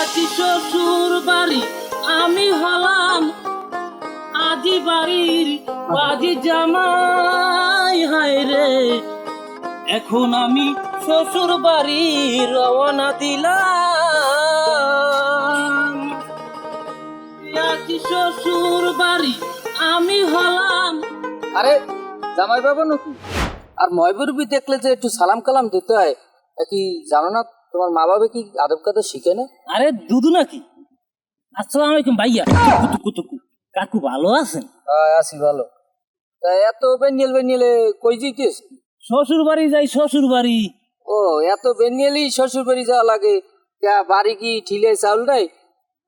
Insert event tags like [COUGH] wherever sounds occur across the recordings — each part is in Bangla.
আছি শ্বশুর বাড়ি, আমি হলাম আজি বাড়ির বাজি জামাই, হায় রে। এখন আমি শ্বশুর বাড়ি রওনা দিলাম। শ্বশুর বাড়ি, আমি হলাম আরে জামাই বাবা নাকি? আর ময়বুরবি দেখলে যে একটু সালাম কালাম দিতে হয় কি জানো না তোমার মা বাবা কি আদব কাদব শিখে না? আরে দুদু নাকি? আসসালামু আলাইকুম ভাইয়া। কুতু কুতু কাকু ভালো আছেন? হ্যাঁ আছি ভালো। তা এত বেনিয়েল বেনিয়েলে কই জিতিস শ্বশুর বাড়ি যাই শ্বশুর বাড়ি ও এত বেনিয়েলি শ্বশুর বাড়ি যাওয়া লাগে। বাড়ি কি ঠিলে চাউল নাই?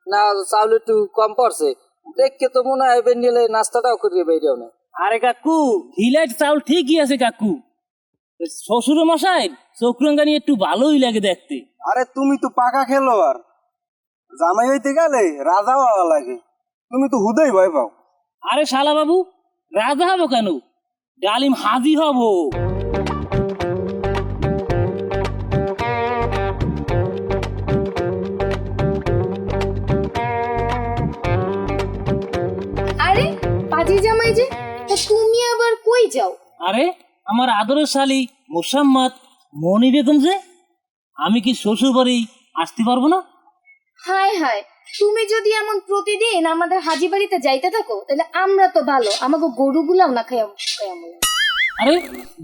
না চাউল একটু কম পড়ছে। দেখকে তো মনে হয় বেনিয়েলে নাস্তাটাও করিয়ে বেরিয়েও না আরে কাকু হিলাইট চাউল ঠিকই আছে কাকু। শ্বশুর মশাই চক্রঙ্গানি একটু ভালোই লাগে দেখতে। আরে তুমি তো পাকা খেলোয়াড়। জামাই হইতে গেলে রাজা হওয়া লাগে। তুমি তো হুদেই ভয় পাও। আরে শালা বাবু রাজা হব কেন? ডালিম হাজি হব। আরে পাজি জামাই যে তা তুমি আবার কই যাও? আরে আমার আদরের শালি মোসাম্মদ মনি বেগম যে আমি কি শ্বশুর বাড়ি আসতে পারব না? হায় হায় তুমি যদি এমন প্রতিদিন আমাদের হাজি বাড়িতে যাইতে থাকো তাহলে আমরা তো ভালো আমাকে গরুগুলাও না খাই আরে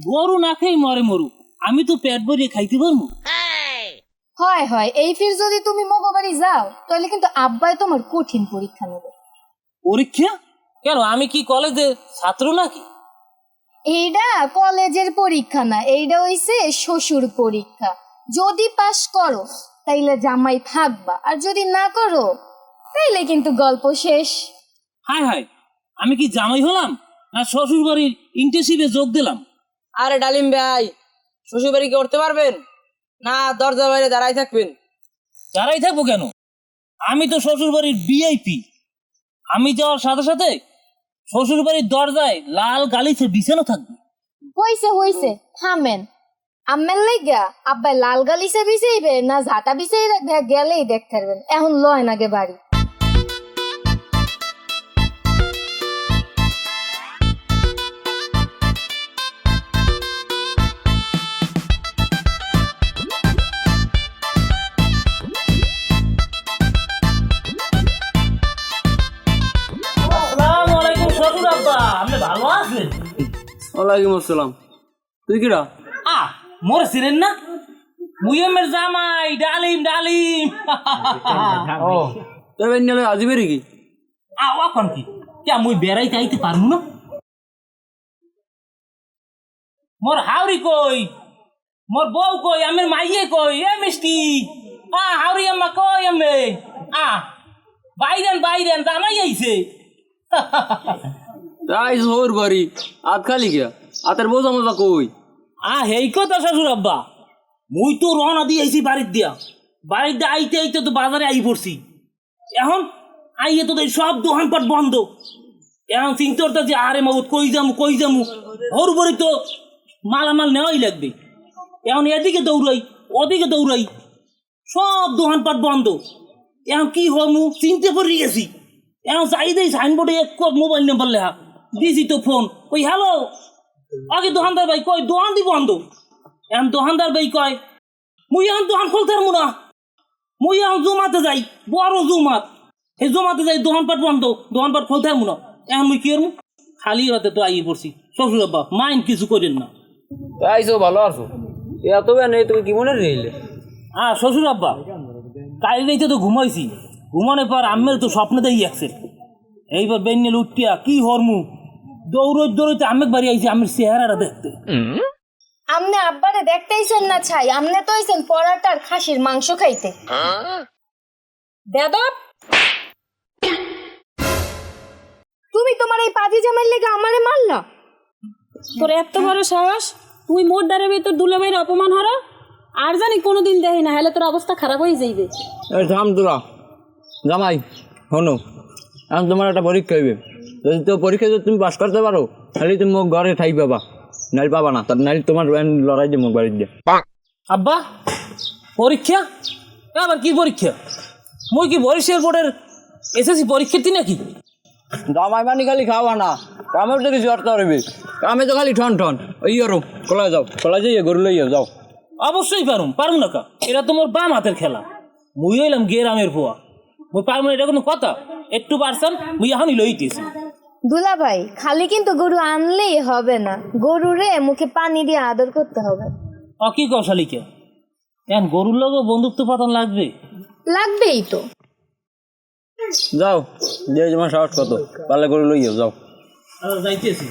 গরু না খেয়ে মরে মরু আমি তো পেট ভরিয়ে খাইতে পারব। হয় হয় এই ফির যদি তুমি মগো বাড়ি যাও তাহলে কিন্তু আব্বাই তোমার কঠিন পরীক্ষা নেবে। পরীক্ষা? কেন আমি কি কলেজে ছাত্র নাকি? এইটা কলেজের পরীক্ষা না এইটা হইছে শ্বশুর পরীক্ষা। যদি পাশ করো তাইলে জামাই থাকবা আর যদি না করো তাইলে কিন্তু গল্প শেষ। হায় হায় আমি কি জামাই হলাম না শ্বশুর বাড়ির ইন্টার্নশিপে যোগ দিলাম? আরে ডালিম ভাই শ্বশুর বাড়ি কি উঠতে পারবেন? না দরজার বাইরে দাঁড়াই থাকবেন। দাঁড়াই থাকব কেন? আমি তো শ্বশুর বাড়ির বিআইপি আমি যাওয়ার সাথে সাথে শ্বশুর বাড়ির দরজায় লাল গালিচে বিছানো থাকবে। হইছে হইছে, থামেন। আম্মের লাইগা আব্বাই লাল গালিছে বিছাইবে না ঝাঁটা বিছাই রাখবে গেলেই দেখতে পারবেন। এখন লয় নাগে বাড়ি। ওয়ালাইকুম আসসালাম। তুই কিরা? আ মোর ছিলেন না? মুইয়ামের জামাই ডালিম ডালিম। ও। তুই বেনিয়েলে আজি বেরি কি? আ ওখন কি? কে মুই বেড়াইতে আইতে পারব না? মোর হাওরি কই? মোর বউ কই? আমের মাইয়ে কই? এ মিষ্টি। আ হাওরি আম্মা কই আম্মে? আ বাইরেন বাইরেন জামাই আইছে। [LAUGHS] তাই হোর বাড়ি। আত খালি গিয়া। আতের বোঝা মজা কই? আ, হেই কথা শ্বশুর আব্বা। মুই তো রওনা দিয়ে আইছি বাড়ির দিয়া। বাড়ির দিয়ে আইতে আইতে তো বাজারে আই পড়ছি। এখন আইয়ে তো সব দোকানপাট বন্ধ। এখন চিন্তা করতে যে আরে মাবুত কই যামু কই যামু? ওর উপরে তো মালামাল নেওয়াই লাগবে। এখন এদিকে দৌড়াই, ওদিকে দৌড়াই। সব দোকানপাট বন্ধ। এখন কি হমু চিনতে পড়ে গেছি এখন যাই দেই, সাইনবোর্ডে এক মোবাইল নাম্বার লেখা। দিছি তো ফোন ওই হ্যালো আগে দোকানদার ভাই কয় দোকান দি বন্ধ এখন দোকানদার ভাই কয় মুই এখন দোকান খুলতে পারব না। মুই এখন জমাতে যাই বড় জমাত। এই জমাতে যাই দোকানপাট বন্ধ দোকানপাট খুলতে পারব না। এখন মুই কি করব? খালি রাতে তো আইয়ে পড়ছি। শ্বশুর আব্বা মাইন কিছু করেন না। সব ভালো আছো? এত বেন এই তুমি কি মনে রইলে হ্যাঁ শ্বশুর আব্বা কাল রাইতে তো ঘুমাইছি। ঘুমানোর পর আম্মের তো স্বপ্নে দেই একছে এইবার বেন্যেল উঠিয়া কি হরমু? দৌড়ই দৌড়ইতে আমের বাড়ি আইছি আমের চেহারাটা দেখতে। আমনে আব্বারে দেখতেইছেন না ছাই আমনে তো আইছেন পরাটার খাসির মাংস খাইতে। বেদব! তুমি তোমার এই পাজি জামাইয়ের লেগে আমারে মারলা? তোর এত বড় সাহস? তুই মোর দ্বারে তোর দুলাভাইয়ের অপমান হরা? আর জানি কোনোদিন দেখি না হলে তোর অবস্থা খারাপ হয়ে যাইবে। এই থাম তোরা জামাই শোনো এখন তোমার একটা পরীক্ষা হইবে। যদি তো পরীক্ষা যদি তুমি পাস করতে পারো তাহলে তুমি মোক ঘরে ঠাই পাবা। নাইল পাবা না তার নাইল তোমার লড়াই দিয়ে মোক বাড়ি দিয়ে। আব্বা পরীক্ষা? এ আবার কি পরীক্ষা? মুই কি বরিশাল বোর্ডের এসএসসি পরীক্ষার্থী নাকি? জামাই মানে খালি খাওয়া না কামের তো কিছু করতে পারবি কামে তো খালি ঠন ঠন ওই আরও কলাই যাও কলাই যাইয়ে গরু লইয়া যাও। অবশ্যই পারুম পারুম না কা এটা তো মোর বাম হাতের খেলা। মুই হইলাম গেরামের পোয়া। মুই পারব না এটা কোনো কথা? একটু পারছেন মুই এখনই লইতেছি। দুলা ভাই খালি কিন্তু গরু আনলেই হবে না। গরুরে মুখে পানি দিয়ে আদর করতে হবে। অ কি কও শালিকা? এখন গরুর লগও বন্ধুত্ব পাতন লাগবে? লাগবেই তো। যাও যে তোমার সাহস কত। পারলে গরু লইয়া যাও আচ্ছা যাইতেছি।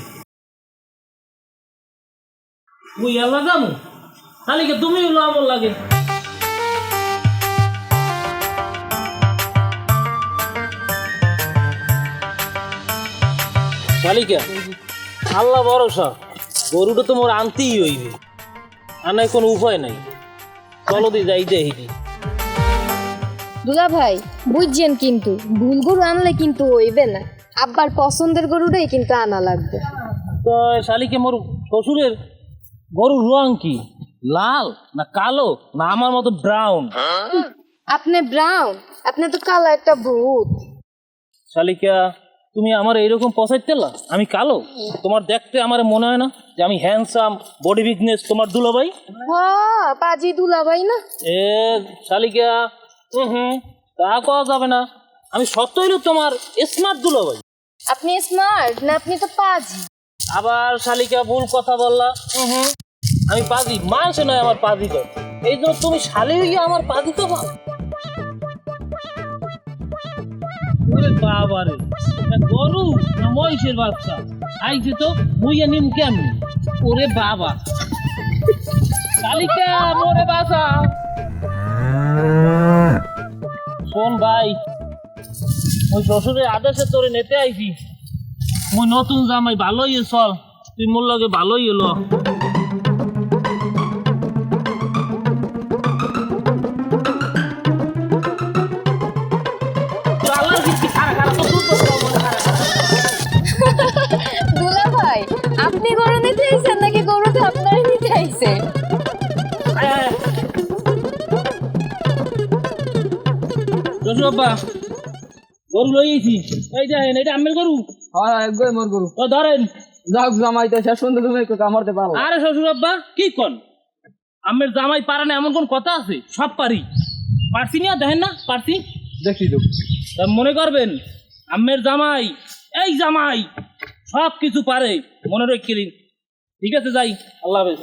এলা যামু শালিকা তুমি হলো আমার লাগে। শালিকা আল্লাহ ভরসা গরুটা তো মোর আনতেই হইবে। আর নাই কোনো উপায় নাই। চলো দি যাই দেখি দুলা ভাই বুঝছেন কিন্তু ভুল গরু আনলে কিন্তু হইবে না। আব্বার পছন্দের গরুটাই কিন্তু আনা লাগবে। তো শালিকে মোর শ্বশুরের গরুর রং কি? লাল না কালো না আমার মতো ব্রাউন? আপনি ব্রাউন আপনি তো কালো একটা ভূত। শালিকা তুমি আমার এইরকম পচাইতে না আমি কালো? তোমার দেখতে আমার মনে হয় না যে আমি হ্যান্ডসাম বডি বিজনেস তোমার দুলাভাই? হ্যাঁ পাজি দুলা ভাই না। এ শালিকা হুম হুম তা কওয়া যাবে না। আমি সত্য হইল তোমার স্মার্ট দুলাভাই। আপনি স্মার্ট না আপনি তো পাজি। আবার শালিকা ভুল কথা বললা হুম হুম। আমি পাজি মাংস নয় আমার পাজি কর এই জন্য তুমি শালি হইয়া আমার পাজি তো ওরে বাবা গরু মহিষের বাচ্চা? আইছে তো মুইয়া নিম কেমনি? ওরে বাবা। শালিকা মোরে বাসা ভাই, ওই শ্বশুরের আদেশে তোরে নেতে আইছি। মুই নতুন জামাই ভালোই চল তুই মোর লগে ভালোই এলো নিতে গরু লইয়েছি এই দেখেন এটা আমের গরু? হ্যাঁ মোর গরু। ধরেন। জামাই তো শেষ পর্যন্ত তুমি কামড়তে পারো আরে শ্বশুর আব্বা কি কন? আমের জামাই পারে না এমন কোন কথা আছে? সব পারি। পারছি না দেখেন না পারছি। দেখি তো। মনে করবেন আমের জামাই এই জামাই সব কিছু পারে। মনে রেখে ঠিক আছে যাই। আল্লাহ হাফেজ।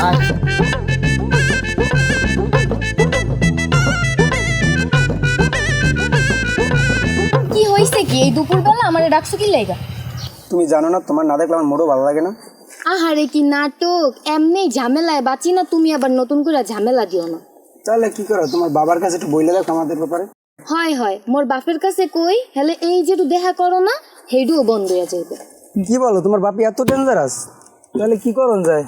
আচ্ছা কি হইছে কি? এই দুপুরবেলা আমারে ডাকছো কি লেগা? তুমি জানো না তোমার না দেখলে আমার মোটেও ভালো লাগে না। আহারে কি নাটক? এমনি ঝামেলায় বাঁচি না তুমি আবার নতুন করে ঝামেলা দিও না। তাহলে কি করো? তোমার বাবার কাছে একটু বইলে দেখো আমাদের ব্যাপারে। হয় হয়। মোর বাপের কাছে কই হেলে এই যেটু দেখা করো না হেডুও বন্ধ হয়ে যাবে কি বলো তোমার বাপি এত ডেঞ্জারাস তাহলে কি করন যায়?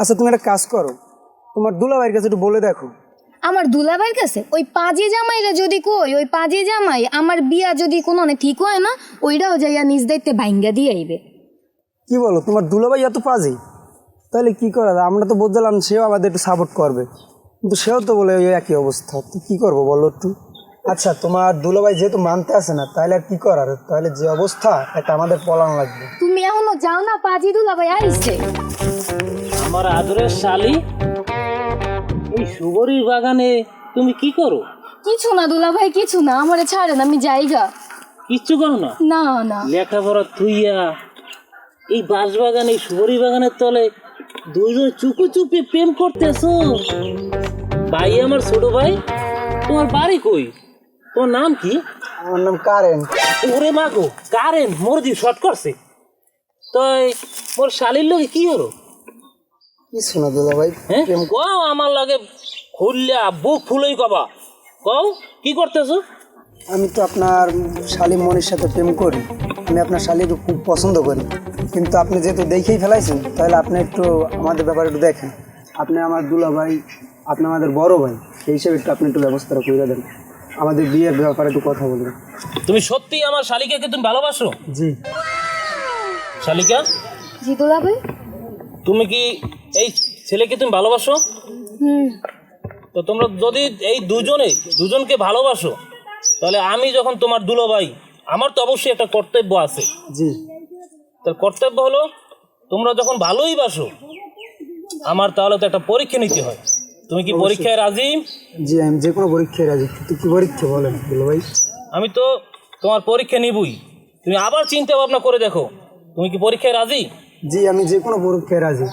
আচ্ছা তুমি একটা কাজ করো। তোমার দুলাভাইয়ের কাছে একটু বলে দেখো। আমার দুলাভাইয়ের কাছে? ওই পাজি জামাইরা যদি কই ওই পাজি জামাই আমার বিয়া যদি কোনো ঠিক হয় না ওইটাও যাইয়া নিজ দায়িত্বে ভাঙ্গা দিয়ে আইবে। কি বলো তোমার দুলাভাই এত পাজি? তাহলে কি করা যায়? আমরা তো বুঝলাম সেও আমাদের একটু সাপোর্ট করবে। কিন্তু সেও তো বলে ওই একই অবস্থা। তো কি করব বলো একটু? আচ্ছা তোমার দুলাভাই যেহেতু মানতে আসে না তাহলে আর কি করার? তাহলে যে অবস্থা এটা আমাদের পলান লাগবে। তুমি এখনও যাও না পাজি দুলাভাই আইছে। আমার আদরের শালি। এই সুগরির বাগানে তুমি কি করো? কিছু না দুলা ভাই কিছু না আমারে ছাড়েন আমি যাইগা কিচ্ছু করো না? না না। লেখাপড়া তুইয়া এই বাঁশ বাগান এই সুগরি বাগানের তলে দুইজন চুপু চুপে প্রেম করতেছো? ভাই আমার ছোট ভাই তোমার বাড়ি কই? তোমার নাম কি? আমার নাম কারেন। ওরে মা গো কারেন্ট মোর দি শর্ট করছে। তো মোর শালির লোকে কি হলো? কিছু না দুলাভাই হ্যাঁ? কও আমার লাগে খুললা বুক ফুলেই কবা। কও কি করতেছো? আমি তো আপনার শালিম মনির সাথে প্রেম করি। আমি আপনার শালিকে খুব পছন্দ করি। কিন্তু আপনি যেহেতু দেখেই ফেলাইছেন তাহলে আপনি একটু আমাদের ব্যাপারে একটু দেখেন। আপনি আমার দুলা ভাই আপনি আমাদের বড় ভাই সেই হিসেবে একটু আপনি একটু ব্যবস্থাটা করে দেন। আমাদের বিয়ের ব্যাপারে একটু কথা বলবেন তুমি সত্যি আমার শালিকাকে তুমি ভালোবাসো? জি। শালিকা? জি দুলাভাই। তুমি কি এই ছেলেকে তুমি ভালোবাসো? তো তোমরা যদি এই দুজনে দুজনকে ভালোবাসো তাহলে আমি যখন তোমার দুলো ভাই আমার তো অবশ্যই একটা কর্তব্য আছে। জি। তার কর্তব্য হলো তোমরা যখন ভালোই বাসো আমার তাহলে তো একটা পরীক্ষা নিতে হয়। তুমি কি পরীক্ষায় রাজি? জি আমি যে কোনো পরীক্ষায় রাজি। কিন্তু কি পরীক্ষা বলেন দুলো ভাই আমি তো তোমার পরীক্ষা নিবই। তুমি আবার চিন্তা ভাবনা করে দেখো। তুমি কি পরীক্ষায় রাজি? জি আমি যে কোনো পরীক্ষায় রাজি।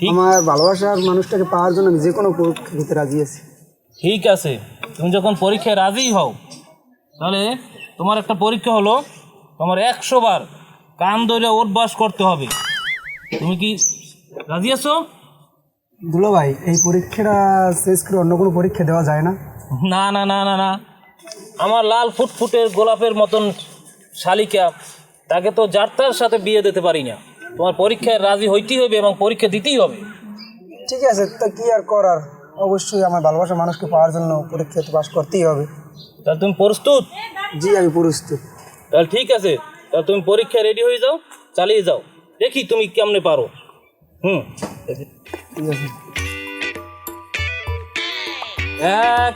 আমার ভালোবাসার মানুষটাকে পাওয়ার জন্য আমি যে কোনো পরীক্ষা দিতে রাজি আছি। ঠিক আছে তুমি যখন পরীক্ষায় রাজি হও তাহলে তোমার একটা পরীক্ষা হলো তোমার একশো বার কান ধরে অভ্যাস করতে হবে। তুমি কি রাজি আছো? দুলো ভাই এই পরীক্ষাটা শেষ করে অন্য কোনো পরীক্ষা দেওয়া যায় না। না না না না না। আমার লাল ফুটফুটের গোলাপের মতন শালিকা তাকে তো যাত্রার সাথে বিয়ে দিতে পারি না। তোমার পরীক্ষায় রাজি হইতেই হবে এবং পরীক্ষা দিতেই হবে। ঠিক আছে তা কি আর করার? অবশ্যই আমার ভালোবাসার মানুষকে পাওয়ার জন্য পরীক্ষাতে পাশ করতেই হবে। তাহলে তুমি প্রস্তুত? জি আমি প্রস্তুত। তাহলে ঠিক আছে তাহলে তুমি পরীক্ষায় রেডি হয়ে যাও চালিয়ে যাও। দেখি তুমি কেমনে পারো। হুম ঠিক আছে। এক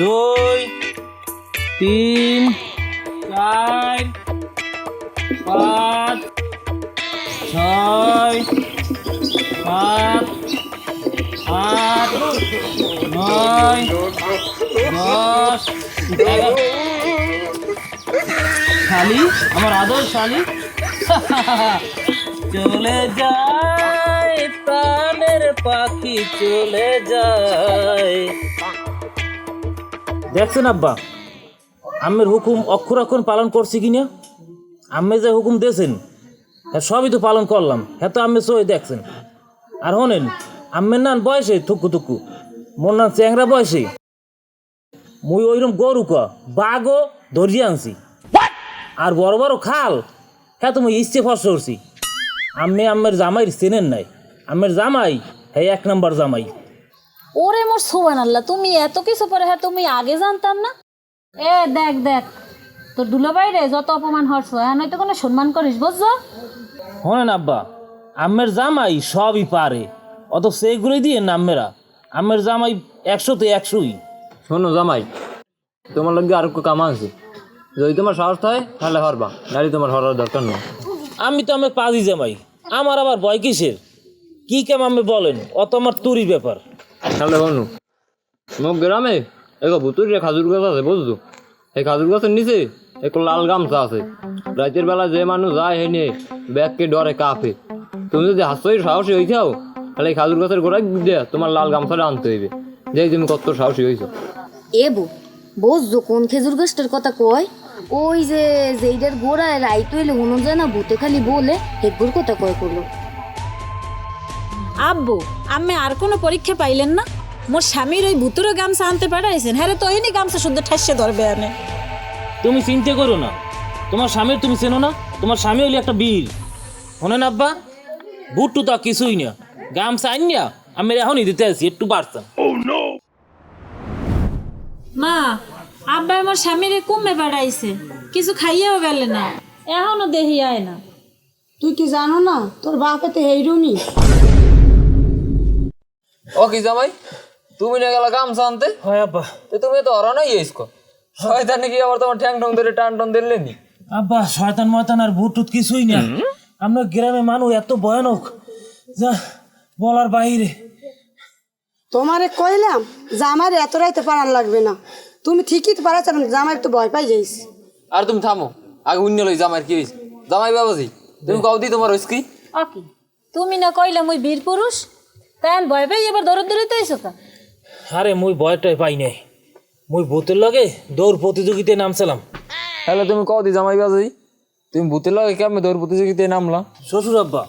দুই তিন চার পাঁচ। ছয় আট, নয় শালি, আমার আদর শালি। [LAUGHS] চলে যায়, প্রাণের পাখি চলে যায়। দেখছেন আব্বা আম্মের হুকুম অক্ষর অক্ষর পালন করছি কিনা? আম্মে যে হুকুম দিয়েছেন হ্যাঁ সবই তো পালন করলাম। হ্যাঁ তো আম্মে সই দেখছেন। আর হনেন আম্মের নান বয়সে থুকু থুকু। মোর নাম চ্যাংরা বয়সে। মুই ওইরকম গরু ক, বাঘও ধরিয়ে আনছি। আর বড় বড় খাল হ্যাঁ তো তুমি ইচ্ছে ফস করছি। আম্মে আম্মের জামাইর চেনেন নাই। আম্মের জামাই হ্যাঁ এক নাম্বার জামাই। ওরে মোর সোবান আল্লাহ তুমি এত কিছু পরে হ্যাঁ তুমি আগে জানতাম না? এ, দেখ দেখ। তোর দুলাভাই রে যত অপমান হরছ হ্যাঁ নয়তো কোনো সম্মান করিস বুঝছ? হনেন আব্বা আম্মের জামাই সবই পারে অত সেইগুলোই দিয়ে আম্মেরা। আম্মের জামাই একশোতে একশোই। শোনো জামাই তোমার লগে আর একটু কাম আছে। যদি তোমার সাহস হয় তাহলে হরবা নাহলে তোমার হরার দরকার নেই। আমি তো আমি পাজি জামাই আমার আবার ভয় কিসের? কি কেম আমি বলেন অত আমার তুরি ব্যাপার। তাহলে হনু মোক গ্রামে এক ভুতুরে খাজুর গাছ আছে বুঝছ? এই খাজুর গাছের নিচে এক লাল গামছা আছে। রাতের বেলা যে মানুষ যায় হে নিয়ে ব্যাগকে ডরে কাঁপে তুমি যদি হাস্যই সাহসী হইছাও তাহলে এই খাজুর গাছের গোড়ায় দিয়ে তোমার লাল গামছাটা আনতে হইবে। যেই তুমি কত সাহসী হইছো এবো বুঝছ কোন খেজুর গাছটার কথা কয়? ওই যে যেইটার গোড়ায় রাইত হইলে মনে যায় না ভূতে খালি বলে হেগুর কথা কয় করল। আব্বু আমি আর কোনো পরীক্ষা পাইলেন না? মোর স্বামীর ওই ভুতুরে গামছা আনতে পাঠাইছেন। হ্যাঁ রে তো এনে গামছা শুদ্ধ ঠাসে ধরবে আনে। তুমি চিন্তা করো না। তোমার স্বামীর তুমি চেনো না তোমার স্বামী হইলে একটা বীর। শোনেন আব্বা? বুট্টু তো কিছুই না। গামছা আনিয়া আমি এখনই দিতে আছি একটু বাড়তাম। মা আব্বা আমার স্বামীর কমে বেড়াইছে। কিছু খাইয়েও গেলে না। এখনও দেহি আয় না। তুই কি জানো না তোর বাপে তো এইরুমই ও কি জামাই তুমি না গেলা গামছা আনতে? হয় আব্বা। তুমি তো হরানাই এসকো শয়তানে কি আবার তোমার ঠ্যাং ঠং ধরে টান টান দিলেনি? আব্বা শয়তান ময়তান আর ভূত টুত কিছুই না। আমরা গ্রামে মানুষ এত ভয়ানক। যা বলার বাইরে তোমারে কইলাম জামার এত রাইতে পারান লাগবে না। তুমি ঠিকই তো পারাচ্ছ জামাই একটু ভয় পাই যাইস। আর তুমি থামো আগে অন্য লই জামাই কি হয়েছে জামাই বাবাজি তুমি কও দি তোমার হইস কি? অকি তুমি না কইলে মুই বীর পুরুষ? তাই ভয় পাই এবার দৌড় দৌড়িতে আইসো কা? আরে মুই ভয়টাই পাই নাই। মুই ভূতের লগে দৌড় প্রতিযোগিতায় নামছিলাম। তাহলে তুমি কও দি জামাই বাজাই? তুমি ভূতের লাগে কেমন দৌড় প্রতিযোগিতায় নামলা? শ্বশুর আব্বা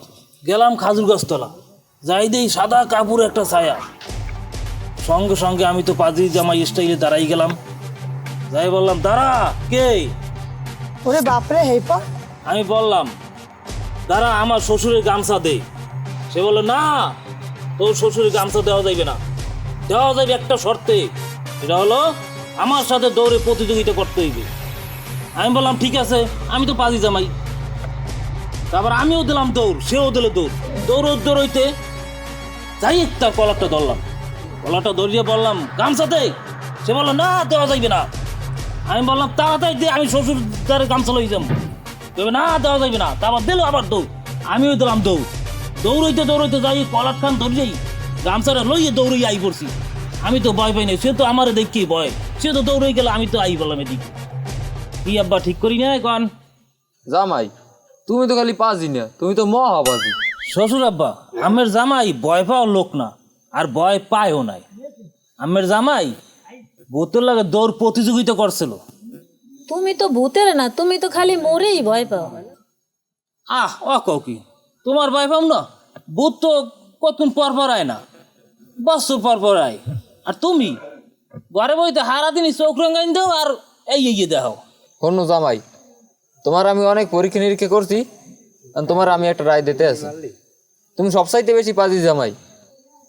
গেলাম খাজুর গাছতলা। যাই দেই সাদা কাপড় একটা ছায়া। সঙ্গে সঙ্গে আমি তো পাজি জামাই স্টাইলে দাঁড়াই গেলাম। যাই বললাম দাঁড়া কে? ওরে বাপরে হেই পা। আমি বললাম দাঁড়া আমার শ্বশুরের গামছা দে। সে বলল না তোর শ্বশুরের গামছা দেওয়া যাইবে না। দেওয়া যাবে একটা শর্তে সেটা হলো আমার সাথে দৌড়ে প্রতিযোগিতা করতে হইবে। আমি বললাম, ঠিক আছে, আমি তো পাজি জামাই। তারপর আমিও দিলাম দৌড়, সেও দিল দৌড়। দৌড় দৌড়ইতে যাই তার কলারটা ধরলাম। কলারটা ধরিয়ে বললাম গামছাতে সে বলল, না, দেওয়া যাইবে না। আমি বললাম, তাড়াতাড়ি দিয়ে আমি শ্বশুর দ্বারে গামছা লই যাব তবে না, দেওয়া যাইবে না। তারপর দিল আবার দৌড়। আমিও দিলাম দৌড়। দৌড়ইতে দৌড়ইতে যাই, কলার খান ধরিয়েই গামছাটা লইয়ে দৌড়ই আই পড়ছি। আমি তো ভয় পাই নাই, সে তো আমারে দেখি ভয়। সে তো দৌড়ই গেল আমি তো আই বললাম এদিকে। কি আব্বা ঠিক করি না কন জামাই তুমি তো খালি পাঁচি না তুমি তো মহাবাজি শ্বশুর আব্বা আমের জামাই ভয় পাও লোক না আর ভয় পায়ও নাই। আমের জামাই বোতল লাগে দৌড় প্রতিযোগিতা করছিল। তুমি তো ভূতের না তুমি তো খালি মরেই ভয় পাও। আহ ও কও কি তোমার ভয় পাও না? ভূত তো কতক্ষণ পর পর আয় না বছর পর পর আয়। আর তুমি? ঘরে বইতে হারা দিনই চোখ রঙাইন দাও আর এই এই দেখাও শোনো জামাই তোমার আমি অনেক পরীক্ষা নিরীক্ষা করছি আর তোমার আমি একটা রায় দিতে আছি। তুমি সবসাইতে বেশি পাজি জামাই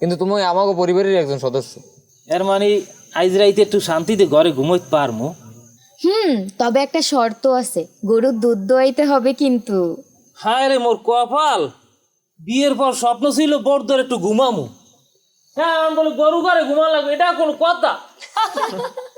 কিন্তু তুমি আমাকে পরিবারের একজন সদস্য। এর মানে আইজ রাইতে একটু শান্তিতে ঘরে ঘুমোইতে পারমো? হুম তবে একটা শর্ত আছে গরুর দুধ দোয়াইতে হবে কিন্তু। হায় রে মোর কপাল বিয়ের পর স্বপ্ন ছিল বোর ধরে একটু ঘুমামু। হ্যাঁ আমি বলি গরু ঘরে ঘুমা লাগবে এটা কোনো কথা? [LAUGHS]